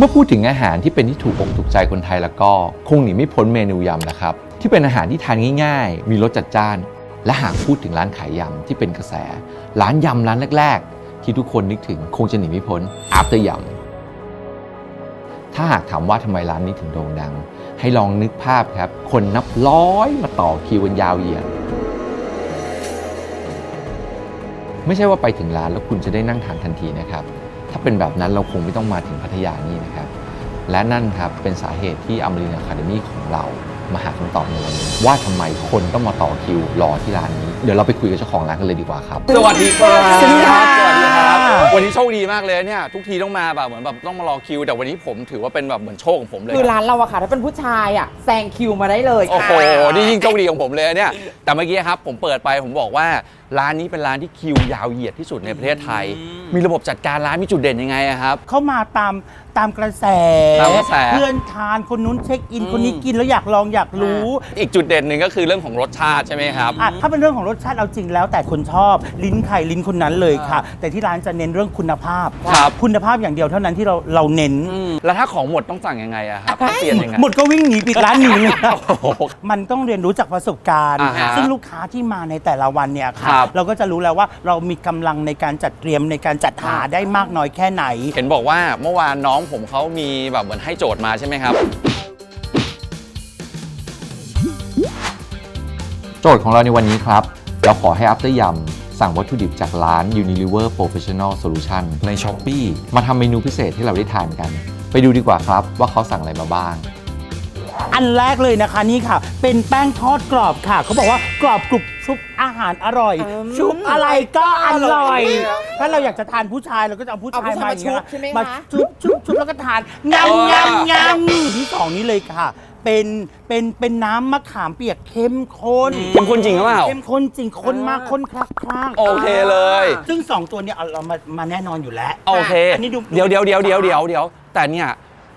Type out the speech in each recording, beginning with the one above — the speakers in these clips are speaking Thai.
เมื่อพูดถึงอาหารที่เป็นที่ถูกอกถูกใจคนไทยแล้วก็คงหนีไม่พ้นเมนูยำนะครับ ที่เป็นอาหารที่ทานง่าย ๆ มีรสจัดจ้าน และหากพูดถึงร้านขายยำที่เป็นกระแส ร้านยำร้านแรก ๆ ที่ทุกคนนึกถึงคงจะหนีไม่พ้น after ยำถ้าหากถามว่าทำไมร้านนี้ถึงโด่งดัง ให้ลองนึกภาพครับ คนนับร้อยมาต่อคิวกันยาวเหยียดไม่ใช่ว่าไปถึงร้านแล้วคุณจะได้นั่งทานทันทีนะครับาเป็นแบบนั้นเราคงไม่ต้องมาถึงพัทยานี่นะครับ และนั่นครับเป็นสาเหตุที่อมรินอะคาเดมี่ของเรามาหาคำตอบในวันนี้ ว่าทำไมคนต้องมาต่อคิวรอที่ร้านนี้ เดี๋ยวเราไปคุยกับเจ้าของร้านกันเลยดีกว่าครับ สวัสดีครับสวัสดีค่ะสวัสดีครับ วันนี้โชคดีมากเลยเนี่ย ทุกทีต้องมาแบบเหมือนแบบต้องมารอคิว แต่วันนี้ผมถือว่าเป็นแบบเหมือนโชคของผมเลยคือร้านเราอะค่ะ ถ้าเป็นผู้ชายอะแซงคิวมาได้เลยโอ้ค่ะโห นี่ยิ่งโชคดีของผมเลยเนี่ย แต่เมื่อกี้ครับผมเปิดไปผมบอกว่า ร้านนี้เป็นร้านที่คิวยาวเหยียดที่สุดในประเทศไทย มีระบบจัดการร้านมีจุดเด่นยังไงอะครับ เข้ามาตามตามกระแส ตามกระแส เพื่อนทานคนนู้นเช็คอิน คนนี้กินแล้วอยากลองอยากรู้อีกจุดเด่นหนึ่งก็คือเรื่องของรสชาติใช่ไหมครับ อะถ้าเป็นเรื่องของรสชาติเอาจริงแล้ว แต่คนชอบลิ้นใครลิ้นคนนั้นเลยค่ะ แต่ที่ร้านจะเน้นเรื่องคุณภาพ ครับ คุณภาพอย่างเดียวเท่านั้นที่เราเราเน้น แล้วถ้าของหมดต้องสั่งยังไงอะครับเปลี่ยนยังไง หมดก็วิ่งหนีปิดร้านหนีเลย โอ้โห มันต้องเรียนรู้จากประสบการณ์ อ่าฮะซึ่งลูกค้าที่มาในแต่ละวันเนี่ยครัค่ะบเราก็จะรู้แล้วว่าเรามีกำลังในการจัดเตรียมในการจัดหาได้มากน้อยแค่ไหน เห็นบอกว่าเมื่อวานน้องผมเขามีแบบเหมือนให้โจทย์มาใช่ไหมครับ โจทย์ของเราในวันนี้ครับ เราขอให้ After ยำสั่งวัตถุดิบจากร้าน Unilever Professional Solution ใน s h o p e e มาทำเมนูพิเศษที่เราได้ทานกัน ไปดูดีกว่าครับว่าเขาสั่งอะไรมาบ้าง อันแรกเลยนะคะนี่ค่ะ เป็นแป้งทอดกรอบค่ะ เขาบอกว่ากรอบกรุบชุบอาหารอร่อยอืมชุบอะไรก็อร่อยอร่อย ถ้าเราอยากจะทานผู้ชายเราก็จะเอาผู้เอาชายผู้ชายมาอย่างเงี้ยมาชุบใช่ไหมคะมาชุบชุบชุบแล้วก็ทานงำอ๋องำงำที่สองนี้เลยค่ะเป็นเป็นเป็นน้ำมะขามเปียกเข้มข้นเข้มข้นจริงหรือเปล่าเข้มข้นจริงข้นมากข้นคลักคลักโอเคเลย ซึ่งสองตัวเนี้เอาเรามามาแน่นอนอยู่แล้วโอเคอันนี้ดูเดี๋ยวเดี๋ยวเดี๋ยวเดี๋ยวเดี๋ยวเดี๋ยวแต่เนี่ย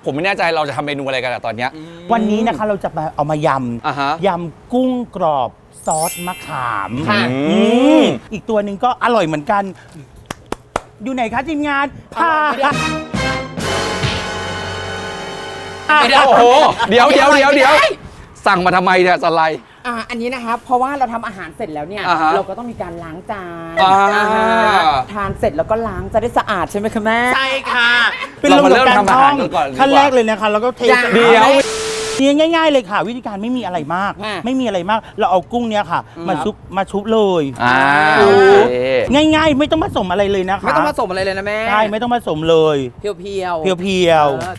ผมไม่แน่ใจเราจะทำเมนูอะไรกันอะตอนเนี้ย วันนี้นะคะเราจะมาเอามายอ่าฮะำยำกุ้งกรอบซอสมะขามค่ะอืมอีกตัวหนึ่งก็อร่อยเหมือนกัน อยู่ไหนคะทีมงานพาโอ้โห เดี๋ยวเดี๋ยวเดี๋ยวเดี๋ยวสั่งมาทำไมเนี่ยสไลด์ อ่าอันนี้นะคะเพราะว่าเราทำอาหารเสร็จแล้วเนี่ย อ่าฮะเราก็ต้องมีการล้างจานอ่าอ่าทานเสร็จแล้วก็ล้างจะได้สะอาดใช่ไหมคะแม่ ใช่ค่ะเรามาเริ่มทำอาหารกันก่อนดีกว่าขั้นแรกเลยนะคะเราก็เทยังใส่เดี๋ยวนี่ง่าย ๆ เลยค่ะ วิธีการไม่มีอะไรมาก อะ ไม่มีอะไรมาก เราเอากุ้งเนี่ยค่ะ มาชุบมาชุบเลย อ่าโอ้โอเค ง่าย ๆ ไม่ต้องผสมอะไรเลยนะคะไม่ต้องผสมอะไรเลยนะแม่ใช่ไม่ต้องผสมเลย เพียวเพียวเพียวๆ เออ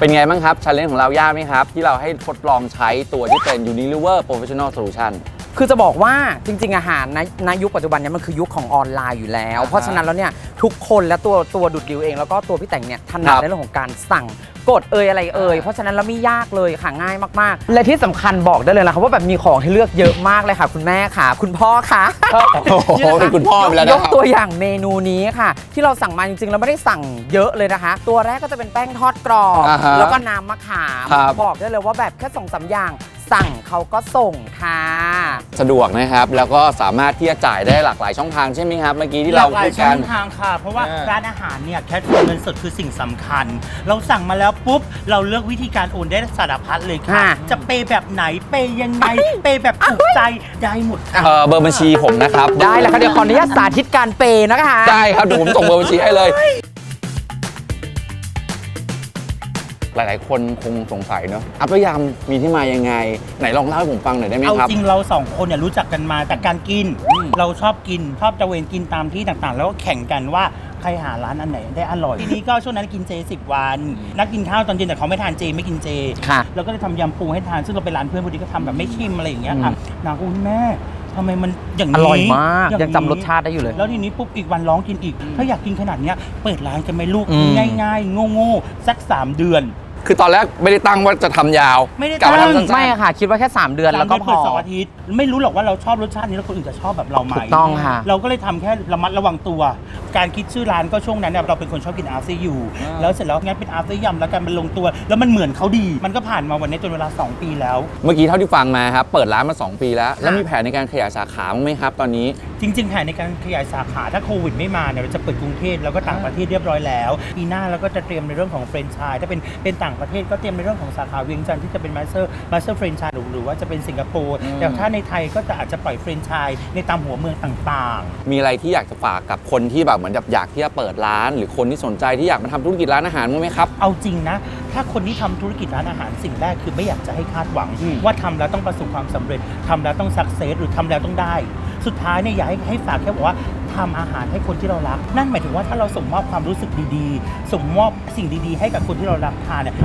เป็นไงบ้างครับชาเลนจ์ของเรายากไหมครับ ที่เราให้ทดลองใช้ตัวที่เป็น Unilever Professional Solution คือจะบอกว่าจริง ๆ อาหารในในยุคปัจจุบันเนี้มันคือยุคของออนไลน์อยู่แล้ว อ่าฮะเพราะฉะนั้นแล้วเนี่ยทุกคนและตัวตัวดุดดิวเองแล้วก็ตัวพี่แต่งเนี่ยถนัคดรับในเรื่องของการสั่งกดเอยอะไรเอยเพราะฉะนั้นแล้วไม่ยากเลยค่ะง่ายมากๆ และที่สำคัญบอกได้เลยนะคะว่าแบบมีของให้เลือกเยอะมากเลยค่ะ คุณแม่ค่ะ คุณพ่อค่ะ โอ้โหเป็นคุณพ่อไปแล้วยนะกตัวอย่างเมนูนี้ค่ะ ที่เราสั่งมาจริงๆเราไม่ได้สั่งเยอะเลยนะคะ ตัวแรกก็จะเป็นแป้งทอดกรอบอ่าฮะแล้วก็น้ำมะขามครับ บอกได้เลยว่าแบบแค่สองสามอย่าง สั่งเขาก็ส่งค่ะ สะดวกนะครับ แล้วก็สามารถที่จะจ่ายได้หลากหลายช่องทางใช่ไหมครับ เมื่อกี้ที่เราหลากหลาพูยดช่กัอน งทางค่ะ เพราะว่าเออร้านอาหารเนี่ยแคชเงินสดคือสิ่งสำคัญ เราสั่งมาแล้วปุ๊บ เราเลือกวิธีการโอนได้สารพัดเลยค่ะค่ะจะเปย์แบบไหนเปย์ยังไงเปย์แบบถูกใจได้หมดค่ะ เอ่อเบอร์บัญชีผมนะครับได้แล้วค่ะเดี๋ยวขออนุญาตสาธิตการเปย์นะคะ ได้ครับเดี๋ยวผมส่งเบอร์บัญชีให้เลย ลายๆ คนคงสงสัยเนอะอัปยำมีที่มายังไง ไหนลองเล่าให้ผมฟังหน่อยได้ไหมเอาครับ จริงเราสองคนเนี่ยรู้จักกันมาจากการกิน เราชอบกินชอบตระเวนกินตามที่ต่างๆ แล้วก็แข่งกันว่าใครหาร้านอันไหนได้อร่อย ทีนี้ก็ช่วงนั้นกินเจ10วัน นักกินข้าวตอนเย็นแต่เขาไม่ทานเจไม่กินเจค่ะ เราก็เลยทำยำปูให้ทานซึ่งเราไปร้านเพื่อนพอดีก็ทำแบบไม่ชิมอะไรอย่างเงี้ยค่ะนางก็อุ้ยแม่ทำไมมันอย่างอนี้ร่อยมาก อยังจำรสชาติได้อยู่เลย แล้วทีนี้ปุ๊บอีกวันร้องกินอีก ถ้าอยากกินขนาดเนี้ยเปิดร้านกันไหมลูกอืมง่ายๆ โง่ๆสัก 3 เดือน คือตอนแรกไม่ได้ตั้งว่าจะทำยาวไม่ได้กะว่าตั้งทำสั้นๆ ไม่ค่ะ คิดว่าแค่ 3 เดือนแล้วก็พเปิดอเสาร์อาทิตย์ไม่รู้หรอกว่าเราชอบรสชาตินี้แล้วคนอื่นจะชอบแบบเราไหมถูกต้องค่ะเราก็เลยทำแค่ระมัดระวังตัว การคิดชื่อร้านก็ช่วงนั้นเนี่ยเราเป็นคนชอบกินอาซีอยู่แล้วเสร็จแล้วงั้นเป็นอาซียำแล้วกันมันลงตัว แล้วมันเหมือนเขาดี มันก็ผ่านมาวันนี้จนเวลา 2 ปีแล้ว เมื่อกี้เท่าที่ฟังมาครับ เปิดร้านมา 2 ปีแล้ว แล้วมีแผนในการขยายสาขาบ้างไหมครับตอนนี้ จริงๆแผนในการขยายสาขาถ้าโควิดไม่มาเนี่ยเราจะเปิดกรุงเทพแล้วก็ต่างประเทศเรียบร้อยแล้วปีหน้าเราก็จะเตรียมในเรื่องของแฟรนไชส์ถ้าเป็นเป็นต่างประเทศก็เตรียมในเรื่องของสาขาเวียงจันทร์ที่จะเป็นมาสเตอร์มาสเตอร์แฟรนไชส์หรือว่าจะเป็นสิงคโปร์แต่ถ้าในไทยก็จะอาจจะปล่อยแฟรนไชส์ในตามหัวเมืองต่างๆ มีอะไรที่อยากจะฝากกับคนที่แบบเหมือนแบบอยากที่จะเปิดร้าน หรือคนที่สนใจที่อยากมาทำธุรกิจร้านอาหารมั้างไหมครับ เอาจริงนะ ถ้าคนที่ทำธุรกิจร้านอาหารสิ่งแรกคือไม่อยากจะให้คาดหวังอืมว่าทำแล้วต้องประสบความสำเร็จทำแล้วต้องสักเซสหรือทำแล้วต้องได้ สุดท้ายเนี่ยอยากให้ให้ฝากแค่บอกว่าทำอาหารให้คนที่เรารัก นั่นหมายถึงว่าถ้าเราส่งมอบความรู้สึกดีๆ ส่งมอบสิ่งดีๆ ให้กับคนที่เรารักทานเนี่ย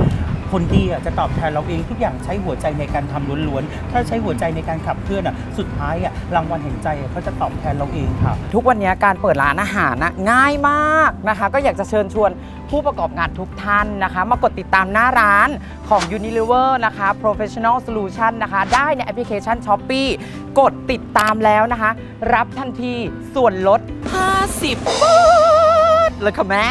คนดีอะจะตอบแทนเราเองทุกอย่างใช้หัวใจในการทำล้วนๆ ถ้าใช้หัวใจในการขับเคลื่อนอะสุดท้ายอะรางวัลแห่งใจอะเขาจะตอบแทนเราเองค่ะ ทุกวันนี้การเปิดร้านอาหารนะง่ายมากนะคะ ก็อยากจะเชิญชวนผู้ประกอบงานทุกท่านนะคะ มากดติดตามหน้าร้านของ Unilever นะคะ Professional Solution นะคะ ได้ในแอปพลิเคชัน Shopee กดติดตามแล้วนะคะ รับทันทีส่วนลด 50 บาทเลยค่ะแม่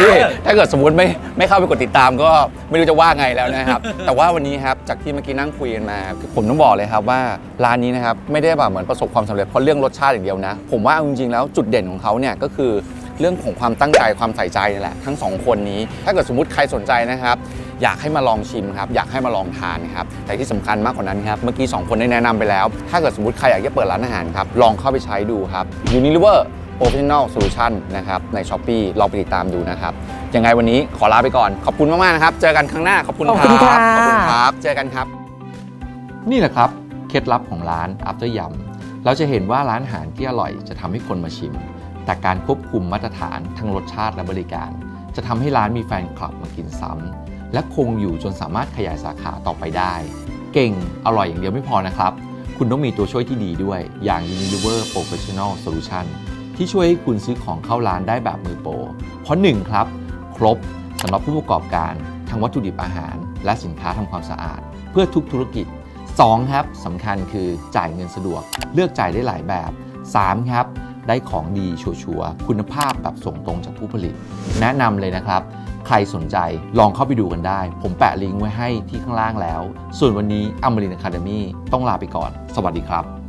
พี่ถ้าเกิดสมมติไม่ไม่เข้าไปกดติดตามก็ไม่รู้จะว่าไงแล้วนะครับ แต่ว่าวันนี้ครับจากที่เมื่อกี้นั่งคุยกันมาคือผมต้องบอกเลยครับว่าร้านนี้นะครับไม่ได้แบบเหมือนประสบความสำเร็จเพราะเรื่องรสชาติอย่างเดียวนะ ผมว่าเอาจริงๆแล้วจุดเด่นของเขาเนี่ยก็คือเรื่องของความตั้งใจความใส่ใจนี่แหละทั้งสองคนนี้ ถ้าเกิดสมมติใครสนใจนะครับ อยากให้มาลองชิมครับ อยากให้มาลองทานครับ แต่ที่สำคัญมากกว่านั้นครับ เมื่อกี้สองคนได้แนะนำไปแล้ว ถ้าเกิดสมมติใครอยากจะเปิดร้านอาหารครับ ลองเข้าไปใช้ดูครับ Unilever Professional Solution นะครับใน s h อ p e e ลองไปติดตามดูนะครับยังไงวันนี้ขอลาไปก่อนขอบคุณมากๆนะครับเจอกันครั้งหน้าขอบคุณขอบคคุรัณค่ะขอบคุณครับ เจอกันครับ นี่แหละครับเคล็ดลับของร้าน After Yum เราจะเห็นว่าร้านอาหารที่อร่อยจะทำให้คนมาชิม แต่การควบคุมมาตรฐานทั้งรสชาติและบริการ จะทำให้ร้านมีแฟนคลับมากินซ้ำและคงอยู่จนสามารถขยายสาขาต่อไปได้ เก่งอร่อยอย่างเดียวไม่พอนะครับ คุณต้องมีตัวช่วยที่ดีด้วยอย่าง Unilever Professional Solution ที่ช่วยให้คุณซื้อของเข้าร้านได้แบบมือโปร เพราะ 1 ครับ ครบสำหรับผู้ประกอบการทั้งวัตถุดิบอาหาร และสินค้าทำความสะอาด เพื่อทุกธุรกิจ 2 ครับสำคัญคือจ่ายเงินสะดวก เลือกจ่ายได้หลายแบบ 3 ครับ ได้ของดีชัวร์คุณภาพแบบส่งตรงจากผู้ผลิต แนะนำเลยนะครับ ใครสนใจลองเข้าไปดูกันได้ ผมแปะลิงก์ไว้ให้ที่ข้างล่างแล้ว ส่วนวันนี้อมรินอะคาเดมี่ต้องลาไปก่อน สวัสดีครับ